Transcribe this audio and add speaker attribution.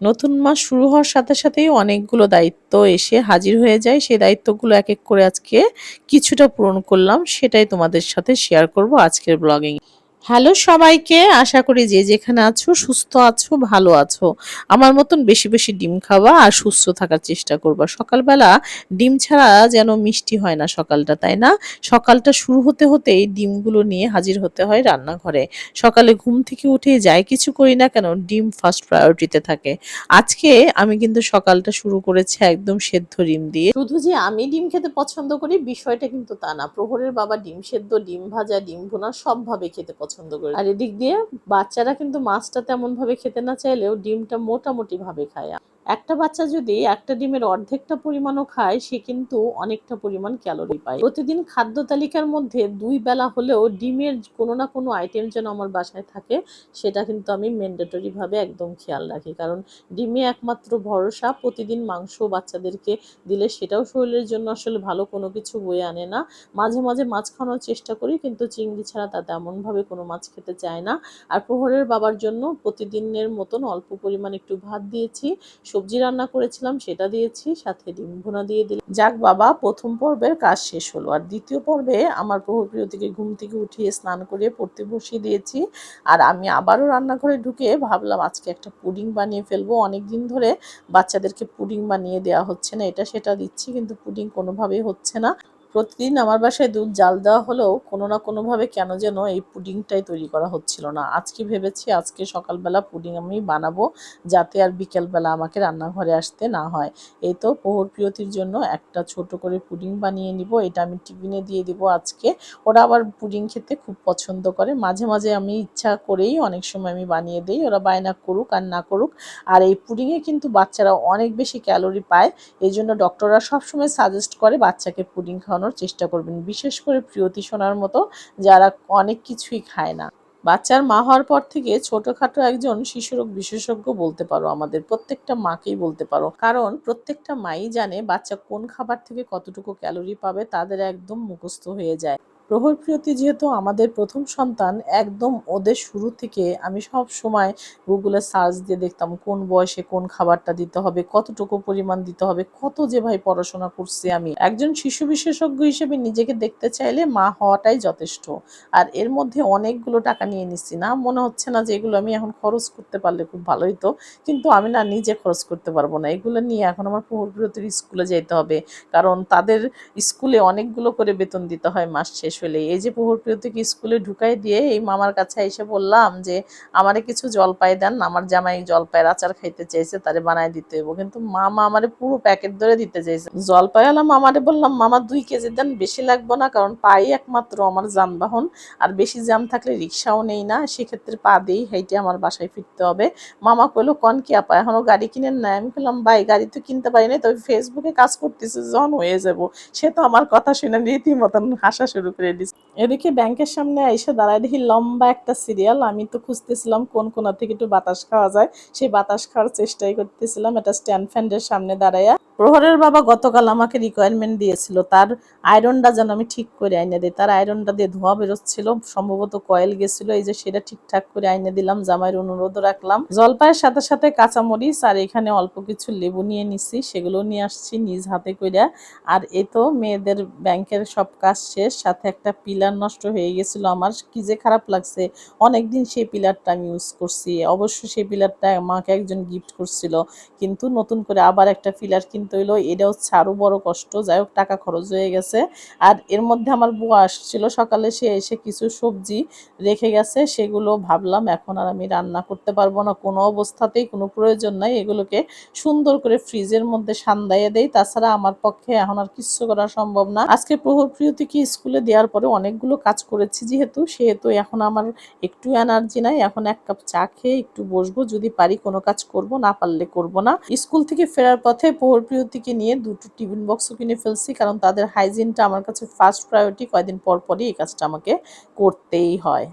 Speaker 1: নতুন মাস শুরু হওয়ার সাথে সাথেই অনেকগুলো দায়িত্ব এসে হাজির হয়ে যায়। সেই দায়িত্বগুলো এক এক করে আজকে কিছুটা পূরণ করলাম। সেটাই তোমাদের সাথে শেয়ার করব আজকের ব্লগিং হ্যালো সবাইকে, আশা করি যে যেখানে আছো সুস্থ আছো, ভালো আছো। আমার মতন বেশি বেশি ডিম খাওয়া আর সুস্থ থাকার চেষ্টা করবা। সকালবেলা ডিম ছাড়া যেন মিষ্টি হয় না সকালটা, তাই না? সকালটা শুরু হতে হতেই ডিমগুলো নিয়ে হাজির হতে হয় রান্নাঘরে। সকালে ঘুম থেকে উঠে যাই কিছু করি না কেন, ডিম ফার্স্ট প্রায়োরিটিতে থাকে। আজকে আমি কিন্তু সকালটা শুরু করেছি একদম সেদ্ধ ডিম দিয়ে। শুধু যে আমি ডিম খেতে পছন্দ করি, বিষয়টা কিন্তু তা না। প্রহরের বাবা ডিম সেদ্ধ, ডিম ভাজা, ডিম ভুনা সবভাবে খেতে পছন্দ করে। আর এদিক দিয়ে বাচ্চারা কিন্তু মাছটা তেমন ভাবে খেতে না চাইলেও ডিমটা মোটামুটি ভাবে খায়। একটা বাচ্চা যদি একটা ডিমের অর্ধেকটা পরিমাণও খায়, সে কিন্তু অনেকটা পরিমাণ ক্যালোরি পায়। প্রতিদিন খাদ্য তালিকার মধ্যে দুই বেলা হলেও ডিমের কোনো না কোনো আইটেম যেন আমার বাসায় থাকে, সেটা কিন্তু আমি ম্যান্ডেটরি ভাবে একদম খেয়াল রাখি। কারণ ডিমে একমাত্র ভরসা, প্রতিদিন মাংস বাচ্চাদেরকে দিলে সেটাও শরীরের জন্য আসলে ভালো কোনো কিছু বয়ে আনে না। মাঝে মাঝে মাছ খাওয়ানোর চেষ্টা করি, কিন্তু চিংড়ি ছাড়া তা তেমনভাবে কোনো মাছ খেতে চায় না। আর প্রহরের বাবার জন্য প্রতিদিনের মতন অল্প পরিমাণ একটু ভাত দিয়েছি। সবজি রান্না করেছিলাম, সেটা দিয়েছি, সাথে ডিম ভুনা দিয়ে দিলাম। যাক বাবা, প্রথম পর্বের কাজ শেষ হলো। আর দ্বিতীয় পর্বে আমার থেকে ঘুম থেকে উঠিয়ে স্নান করিয়ে পড়তে বসিয়ে দিয়েছি। আর আমি আবারও রান্নাঘরে ঢুকে ভাবলাম, আজকে একটা পুডিং বানিয়ে ফেলব। অনেক দিন ধরে বাচ্চাদেরকে পুডিং বানিয়ে দেওয়া হচ্ছে না, এটা সেটা দিচ্ছি, কিন্তু পুডিং কোনোভাবেই হচ্ছে না। প্রতিদিন আমার বাসায় দুধ জাল দেওয়া হলেও কোনো না কোনোভাবে কেন যেন এই পুডিংটাই তৈরি করা হচ্ছিল না। আজকে ভেবেছি আজকে সকালবেলা পুডিং আমি বানাবো যাতে আর বিকেলবেলা আমাকে রান্নাঘরে আসতে না হয়। এই তো পোহর প্রিয়তির জন্য একটা ছোট করে পুডিং বানিয়ে নিব, এটা আমি টিফিনে দিয়ে দিব আজকে। ওরা আবার পুডিং খেতে খুব পছন্দ করে। মাঝে মাঝে আমি ইচ্ছা করেই অনেক সময় আমি বানিয়ে দিই, ওরা বায়না করুক আর না করুক। আর এই পুডিংয়ে কিন্তু বাচ্চারা অনেক বেশি ক্যালোরি পায়, এই জন্য ডক্টররা সবসময় সাজেস্ট করে বাচ্চাকে পুডিং খাওয়ানোর চেষ্টা করবেন। বিশেষ করে প্রিয়তি সোনার মতো যারা অনেক কিছুই খায় না। বাচ্চার মা হওয়ার পর থেকে ছোটখাটো একজন শিশুরোগ বিশেষজ্ঞ বলতে পারো আমাদের, প্রত্যেকটা মাকেই বলতে পারো। কারণ প্রত্যেকটা মাই জানে বাচ্চা কোন খাবার থেকে কতটুকু ক্যালোরি পাবে, তাদের একদম মুখস্থ হয়ে যায়। প্রহর প্রিয়তি যেহেতু আমাদের প্রথম সন্তান, একদম ওদের শুরু থেকে আমি সব সময় গুগলে সার্চ দিয়ে দেখতাম কোন বয়সে কোন খাবারটা দিতে হবে, কতটুকু পরিমাণ দিতে হবে, কত যে ভাই পড়াশোনা করছি আমি। একজন শিশু বিশেষজ্ঞ হিসেবে নিজেকে দেখতে চাইলে মা হওয়াটাই যথেষ্ট। আর এর মধ্যে অনেকগুলো টাকা নিয়ে নিচ্ছি না, মনে হচ্ছে না যে এগুলো আমি এখন খরচ করতে পারলে খুব ভালোই তো, কিন্তু আমি না নিজে খরচ করতে পারব না। এগুলো নিয়ে এখন আমার প্রহর প্রিয়তির স্কুলে যেতে হবে, কারণ তাদের স্কুলে অনেকগুলো করে বেতন দিতে হয় মাস শেষ হলে এই যে প্রহর প্রিয়তিকে স্কুলে ঢুকাই দিয়ে এই মামার কাছে এসে বললাম যে, আমারে কিছু জলপাই দেন, আমার জামাই জলপাইয়ের আচার খাইতে চাইছে, তারে বানাই দিতে হইব। কিন্তু মামা আমারে পুরো প্যাকেট ধরে দিতে চাইছে। জলপাই আলা মামারে বললাম, মামা, দুই কেজি দেন, বেশি লাগবো না, কারণ পাই একমাত্র আমার যানবাহন। আর বেশি জ্যাম থাকলে রিক্সাও নেই না, সেক্ষেত্রে পা দিয়েই হেঁটে আমার বাসায় ফিরতে হবে। মামা কইলো, কন কি আপা, এখনও গাড়ি কিনেন না আমি বললাম ভাই, গাড়ি তো কিনতে পারি না তবে ফেসবুকে কাজ করতেছে, জন হয়ে যাব। সে তো আমার কথা শুনে রীতিমতন হাসা শুরু করে দিচ্ছে এদিকে ব্যাংকের সামনে এসে দাঁড়ায় দেখি লম্বা একটা সিরিয়াল। আমি তো খুঁজতেছিলাম কোন কোনা থেকে একটু বাতাস খাওয়া যায়। সেই বাতাস খাওয়ার চেষ্টাই করতেছিলাম এটা স্ট্যান্ড ফ্যান্ডের সামনে দাঁড়াইয়া। প্রহরের বাবা গতকাল আমাকে রিকোয়ারমেন্ট দিয়েছিল। তার আয়রনটা যেন আমি ঠিক করে আইনে দিই। তার আয়রনটা দিয়ে ধোয়া বেরোচ্ছিল। সম্ভবত কয়েল গেছিল। এই যে সেটা ঠিকঠাক করে আইনে দিলাম, জামাইয়ের অনুরোধ রাখলাম। জলপাইয়ের সাথে সাথে কাঁচামরিচ আর এখানে অল্প কিছু লেবু নিয়ে নিছি। সেগুলো নিয়ে আসছি নিজ হাতে করে আর এ তো মেয়েদের ব্যাংকের সব কাজ শেষ। সাথে একটা পিলার নষ্ট হয়ে গেছিল। আমার কি যে খারাপ লাগছে। অনেকদিন সেই পিলারটা আমি ইউজ করছি। অবশ্য সেই পিলারটা আমাকে একজন গিফট করছিল। কিন্তু নতুন করে আবার একটা পিলার কিনতে হইল। হচ্ছে আরও বড় কষ্ট। যাই হোক, টাকা খরচ হয়ে গেছে। আর এর মধ্যে আমার বুয়া আসছিল। সকালে সে এসে কিছু সবজি রেখে গেছে। সেগুলো ভাবলাম, এখন আর আমি রান্না করতে পারব না। কোনো অবস্থাতেই কোনো প্রয়োজন নাই। এগুলোকে সুন্দর করে ফ্রিজের মধ্যে সান্দাইয়ে দেই। তাছাড়া আমার পক্ষে এখন আর কিচ্ছু করা সম্ভব না। আজকে প্রহর প্রিয়তিকে স্কুলে দেওয়ার পরে অনেকগুলো কাজ করেছি যেহেতু, সেহেতু এখন আমার একটু এনার্জি নাই। এখন এক কাপ চা খেয়ে একটু বসবো, যদি পারি কোনো কাজ করব, না পারলে করব না। স্কুল থেকে ফেরার পথে প্রহর প্রিয়তিকে নিয়ে দুটো টিফিন বক্সও কিনে ফেলছি, কারণ তাদের হাইজিনটা আমার কাছে ফার্স্ট প্রায়োরিটি কয়দিন পর পরই এই কাজটা আমাকে করতেই হয়।